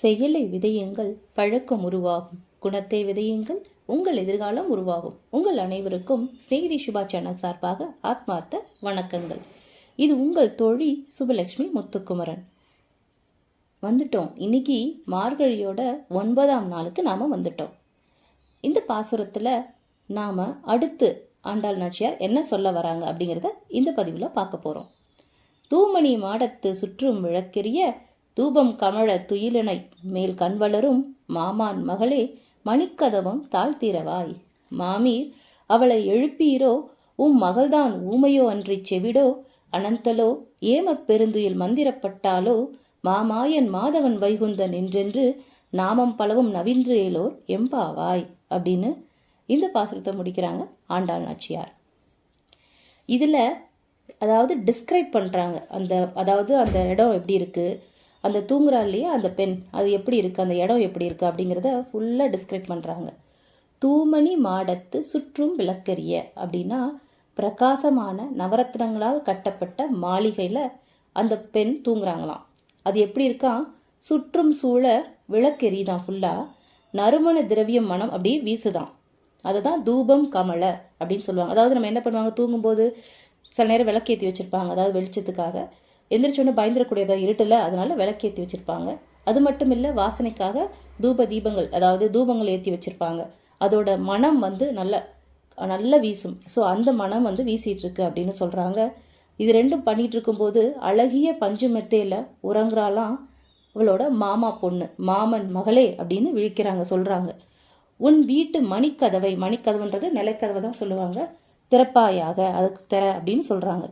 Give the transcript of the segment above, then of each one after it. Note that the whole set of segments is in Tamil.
செயலை விதையுங்கள் பழக்கம் உருவாகும். குணத்தை விதையுங்கள் உங்கள் எதிர்காலம் உருவாகும். உங்கள் அனைவருக்கும் ஸ்நேகிதி சுபா சேனல் சார்பாக ஆத்மார்த்த வணக்கங்கள். இது உங்கள் தோழி சுபலட்சுமி முத்துக்குமரன். வந்துட்டோம். இன்னைக்கு மார்கழியோட ஒன்பதாம் நாளுக்கு நாம் வந்துட்டோம். இந்த பாசுரத்தில் நாம் அடுத்து ஆண்டாள் நாச்சியார் என்ன சொல்ல வராங்க அப்படிங்கிறத இந்த பதிவில் பார்க்க போகிறோம் தூமணி மாடத்து சுற்றும் விளக்கெரிய தூபம் கமழ துயிலினை மேல் கண்வளரும் மாமான் மகளே மணிக்கதவம் தாழ்த்திரவாய். மாமீர் அவளை எழுப்பீரோ? உம் மகள்தான் ஊமையோ அன்றிச் செவிடோ? அனந்தலோ ஏமப் பெருந்துயில் மந்திரப்பட்டாலோ? மாமாயன் மாதவன் வைகுந்தன் என்றென்று நாமம் பலவும் நவின்றேலோர் எம்பாவாய் அப்படின்னு இந்த பாசுரத்தை முடிக்கிறாங்க ஆண்டாள் நாச்சியார். இதில் அதாவது டிஸ்கிரைப் பண்ணுறாங்க அந்த அதாவது அந்த இடம் எப்படி இருக்குது அந்த தூங்குறா இல்லையா அந்த பெண். அது எப்படி இருக்குது அந்த இடம் எப்படி இருக்குது அப்படிங்கிறத ஃபுல்லாக டிஸ்கிரைப் பண்ணுறாங்க தூமணி மாடத்து சுற்றும் விளக்கரிய அப்படின்னா பிரகாசமான நவரத்னங்களால் கட்டப்பட்ட மாளிகையில் அந்த பெண் தூங்குறாங்களாம். அது எப்படி இருக்கா? சுற்றும் சூழ விளக்கெறி தான் ஃபுல்லாக நறுமண திரவியம் மனம் அப்படியே வீசுதான். அதை தான் தூபம் கமல அப்படின்னு சொல்லுவாங்க. அதாவது நம்ம என்ன பண்ணுவாங்க? தூங்கும்போது சில நேரம் விளக்கேற்றி வச்சுருப்பாங்க. அதாவது வெளிச்சத்துக்காக. எந்திரிச்சோன்னே பயந்துடக்கூடியதாக இருட்டில் அதனால விளக்கேற்றி வச்சுருப்பாங்க. அது மட்டும் இல்லை வாசனைக்காக தூப தீபங்கள் அதாவது தூபங்கள் ஏற்றி வச்சுருப்பாங்க. அதோட மனம் வந்து நல்ல நல்ல வீசும். ஸோ அந்த மனம் வந்து வீசிகிட்ருக்கு அப்படின்னு சொல்கிறாங்க இது ரெண்டும் பண்ணிட்டு இருக்கும்போது அழகிய பஞ்சு மெத்தையில் உறங்குறாலாம் அவளோட மாமா பொண்ணு மாமன் மகளே அப்படின்னு விழிக்கிறாங்க சொல்கிறாங்க உன் வீட்டு மணிக்கதவை மணிக்கதவுன்றது நிலைக்கதவை தான் சொல்லுவாங்க. திறப்பாயாக அதுக்கு திற அப்படின்னு சொல்கிறாங்க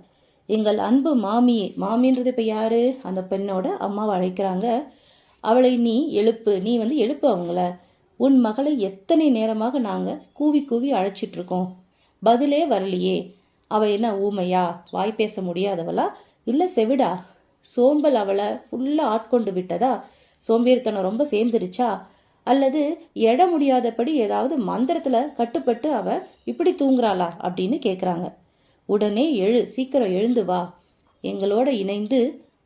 எங்கள் அன்பு மாமி மாமின்றது இப்போ யார்? அந்த பெண்ணோட அம்மாவை அழைக்கிறாங்க. அவளை நீ எழுப்பு நீ வந்து எழுப்பு அவங்கள. உன் மகளை எத்தனை நேரமாக நாங்கள் கூவி கூவி அழைச்சிட்டு இருக்கோம் பதிலே வரலையே. அவள் என்ன ஊமையா? வாய் பேச முடியாதவளா? இல்லை செவிடா? சோம்பல் அவளை ஃபுல்லாக ஆட்கொண்டு விட்டதா? சோம்பேறித்தனம் ரொம்ப சேர்ந்துருச்சா? அல்லது எட முடியாதபடி ஏதாவது மந்திரத்தில் கட்டுப்பட்டு அவள் இப்படி தூங்குறாளா? அப்படின்னு கேட்குறாங்க உடனே எழு சீக்கிரம் எழுந்து வா. எங்களோட இணைந்து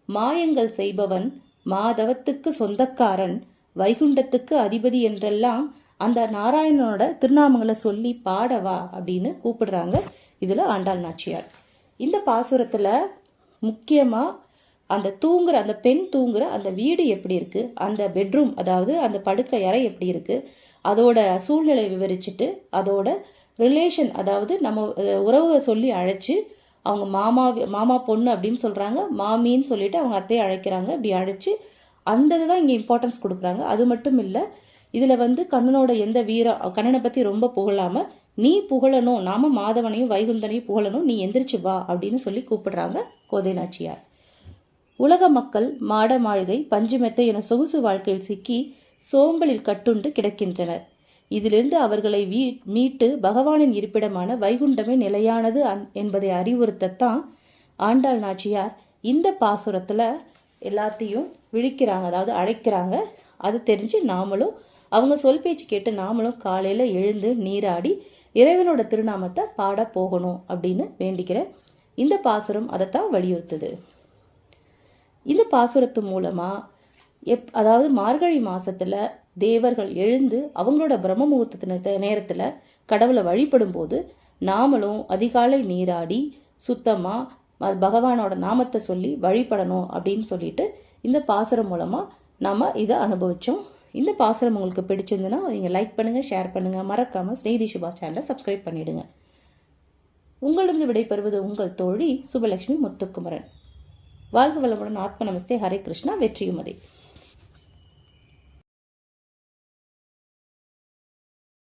மாயங்கள் செய்பவன் மாதவத்துக்கு சொந்தக்காரன் வைகுண்டத்துக்கு அதிபதி என்றெல்லாம் அந்த நாராயணனோட திருநாமங்களை சொல்லி பாடவா அப்படின்னு கூப்பிடுறாங்க. இதில் ஆண்டாள் நாச்சியார். இந்த பாசுரத்தில் முக்கியமாக அந்த தூங்குற அந்த பெண் தூங்குற அந்த வீடு எப்படி இருக்குது அந்த பெட்ரூம் அதாவது அந்த படுக்கை அறை எப்படி இருக்குது அதோட சூழ்நிலை விவரிச்சுட்டு அதோட ரிலேஷன் அதாவது நம்ம உறவை சொல்லி அழைச்சி அவங்க மாமா மாமா பொண்ணு அப்படின்னு சொல்கிறாங்க மாமின்னு சொல்லிட்டு அவங்க அத்தையை அழைக்கிறாங்க. இப்படி அழைச்சி அந்த இதுதான் இங்கே இம்பார்ட்டன்ஸ் கொடுக்குறாங்க. அது மட்டும் இல்லை இதில் வந்து கண்ணனோட எந்த வீரம் கண்ணனை பற்றி ரொம்ப புகழாமல் நீ புகழணும் நாம மாதவனையும் வைகுந்தனையும் புகழணும் நீ எந்திரிச்சு வா அப்படின்னு சொல்லி கூப்பிடுறாங்க கோதை நாச்சியார். உலக மக்கள் மாட மாளிகை பஞ்சுமெத்தை என சொகுசு வாழ்க்கையில் சிக்கி சோம்பலில் கட்டுண்டு கிடக்கின்றனர். இதிலிருந்து அவர்களை வீ மீட்டு பகவானின் இருப்பிடமான வைகுண்டமே நிலையானது என்பதை அறிவுறுத்தத்தான் ஆண்டாள் நாச்சியார் இந்த பாசுரத்தில் எல்லாத்தையும் விழிக்கிறாங்க அதாவது அழைக்கிறாங்க. அது தெரிஞ்சு நாமளும் அவங்க சொல் பேச்சு கேட்டு நாமளும் காலையில் எழுந்து நீராடி இறைவனோட திருநாமத்தை பாட போகணும் அப்படின்னு வேண்டிக்கிறேன் இந்த பாசுரம் அதைத்தான் வலியுறுத்துது. இந்த பாசுரத்து மூலமாக எப் அதாவது மார்கழி மாதத்தில் தேவர்கள் எழுந்து அவங்களோட பிரம்ம முகூர்த்தத்து நேரத்தில் கடவுளை வழிபடும்போது நாமளும் அதிகாலை நீராடி சுத்தமாக பகவானோட நாமத்தை சொல்லி வழிபடணும் அப்படின்னு சொல்லிட்டு இந்த பாசுரம் மூலமாக நம்ம இதை அனுபவித்தோம் இந்த பாசுரம் உங்களுக்கு பிடிச்சிருந்துன்னா நீங்கள் லைக் பண்ணுங்கள் ஷேர் பண்ணுங்கள் மறக்காமல் ஸ்நேகிதி சுபா சேனலை சப்ஸ்கிரைப் பண்ணிவிடுங்க உங்களிடம் விடைபெறுவது உங்கள் தோழி சுபலட்சுமி முத்துக்குமரன். வாழ்க வளமுடன் ஆத்ம நமஸ்தே. ஹரே கிருஷ்ணா. வெற்றியுமதி